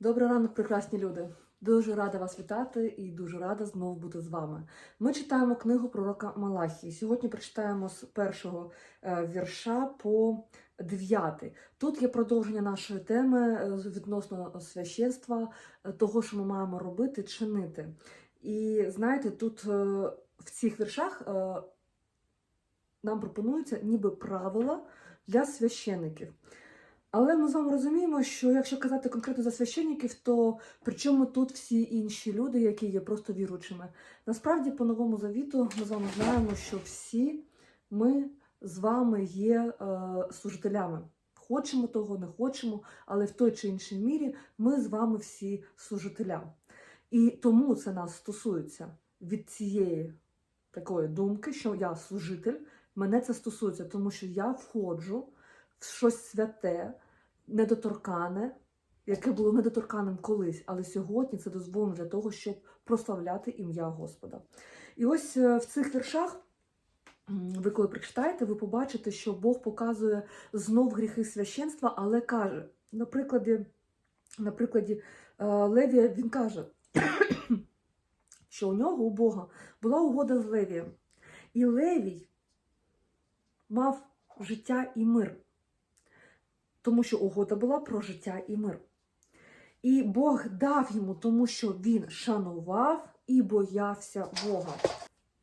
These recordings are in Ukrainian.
Добрий ранок, прекрасні люди. Дуже рада вас вітати і дуже рада знову бути з вами. Ми читаємо книгу пророка Малахії. Сьогодні прочитаємо з першого е, вірша по дев'ятий. Тут є продовження нашої теми е, відносно священства, е, того, що ми маємо робити, чинити. І знаєте, тут в цих віршах нам пропонуються ніби правила для священиків. Але ми з вами розуміємо, що якщо казати конкретно за священників, то при чому тут всі інші люди, які є просто віруючими? Насправді, по новому завіту, ми з вами знаємо, що всі ми з вами є е, служителями. Хочемо того, не хочемо, але в той чи іншій мірі ми з вами всі служителя. І тому це нас стосується від цієї такої думки, що я служитель, мене це стосується, тому що я входжу в щось святе, недоторкане, яке було недоторканим колись, але сьогодні це дозволено для того, щоб прославляти ім'я Господа. І ось е, в цих віршах, ви коли прочитаєте, ви побачите, що Бог показує знов гріхи священства, але каже, на прикладі, на прикладі е, Левія, він каже, що у нього, у Бога, була угода з Левієм. І Левій мав життя і мир тому що угода була про життя і мир. І Бог дав йому, тому що він шанував і боявся Бога.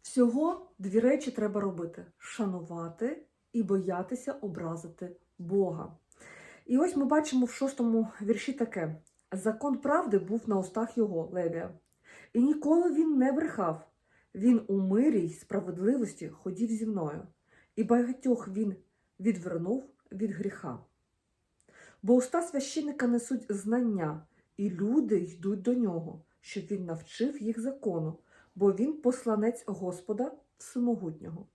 Всього дві речі треба робити: шанувати і боятися образити Бога. І ось ми бачимо в шостому вірші таке: закон правди був на устах його, Левія, і ніколи він не брехав. Він у мирі й справедливості ходів зі мною, і багатьох він відвернув від гріха. Бо уста священника несуть знання, і люди йдуть до нього, щоб він навчив їх закону, бо він посланець Господа Всемогутнього.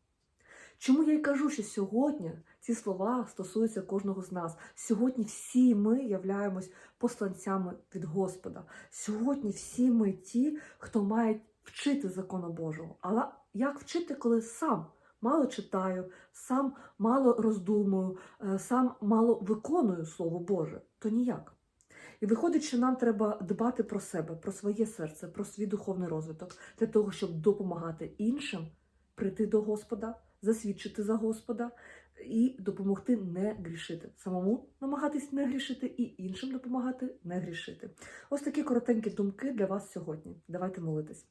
Чому я й кажу, що сьогодні ці слова стосуються кожного з нас. Сьогодні всі ми являємось посланцями від Господа. Сьогодні всі ми ті, хто має вчити закону Божого. Але як вчити, коли сам мало читаю, сам мало роздумую, е, сам мало виконую Слово Боже, то ніяк. І виходить, що нам треба дбати про себе, про своє серце, про свій духовний розвиток, для того, щоб допомагати іншим прийти до Господа, засвідчити за Господа і допомогти не грішити. Самому намагатись не грішити і іншим допомагати не грішити. Ось такі коротенькі думки для вас сьогодні. Давайте молитись.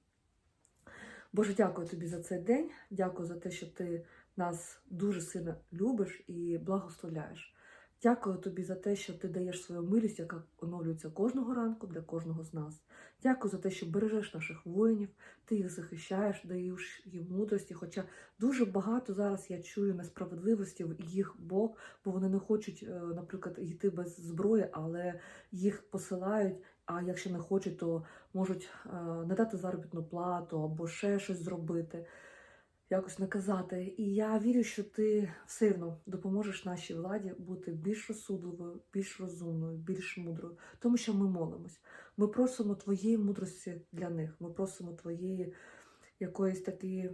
Боже, дякую тобі за цей день. Дякую за те, що ти нас дуже сильно любиш і благословляєш. Дякую тобі за те, що ти даєш свою милість, яка оновлюється кожного ранку для кожного з нас. Дякую за те, що бережеш наших воїнів, ти їх захищаєш, даєш їм мудрості. Хоча дуже багато зараз я чую несправедливості в їх бок, бо вони не хочуть, е, наприклад, йти без зброї, але їх посилають. А якщо не хочуть, то можуть е, не дати заробітну плату або ще щось зробити, якось наказати. І я вірю, що ти все одно допоможеш нашій владі бути більш розсудливою, більш розумною, більш мудрою, тому що ми молимось. Ми просимо твоєї мудрості для них. Ми просимо твоєї якоїсь такі,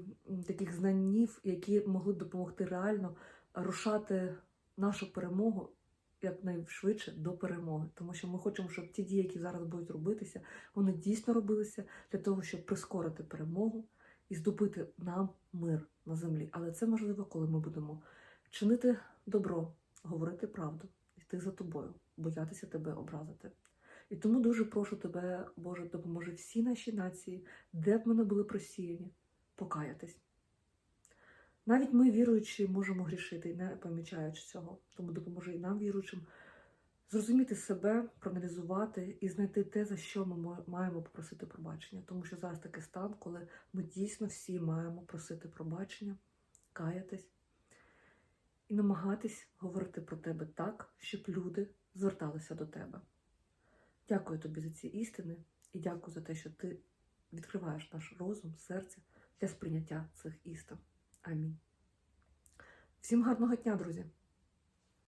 таких знанів, які могли б допомогти реально рушати нашу перемогу якнайшвидше до перемоги, тому що ми хочемо, щоб ті дії, які зараз будуть робитися, вони дійсно робилися для того, щоб прискорити перемогу і здобути нам мир на землі. Але це можливо, коли ми будемо чинити добро, говорити правду, йти за тобою, боятися тебе образити. І тому дуже прошу тебе, Боже, допоможи всі наші нації, де б ми були просіяні, покаятись. Навіть ми, віруючі, можемо грішити, не помічаючи цього. Тому допоможи і нам, віруючим, зрозуміти себе, проаналізувати і знайти те, за що ми маємо попросити пробачення. Тому що зараз такий стан, коли ми дійсно всі маємо просити пробачення, каятись і намагатись говорити про тебе так, щоб люди зверталися до тебе. Дякую тобі за ці істини і дякую за те, що ти відкриваєш наш розум, серце для сприйняття цих істин. Амінь. Всім гарного дня, друзі!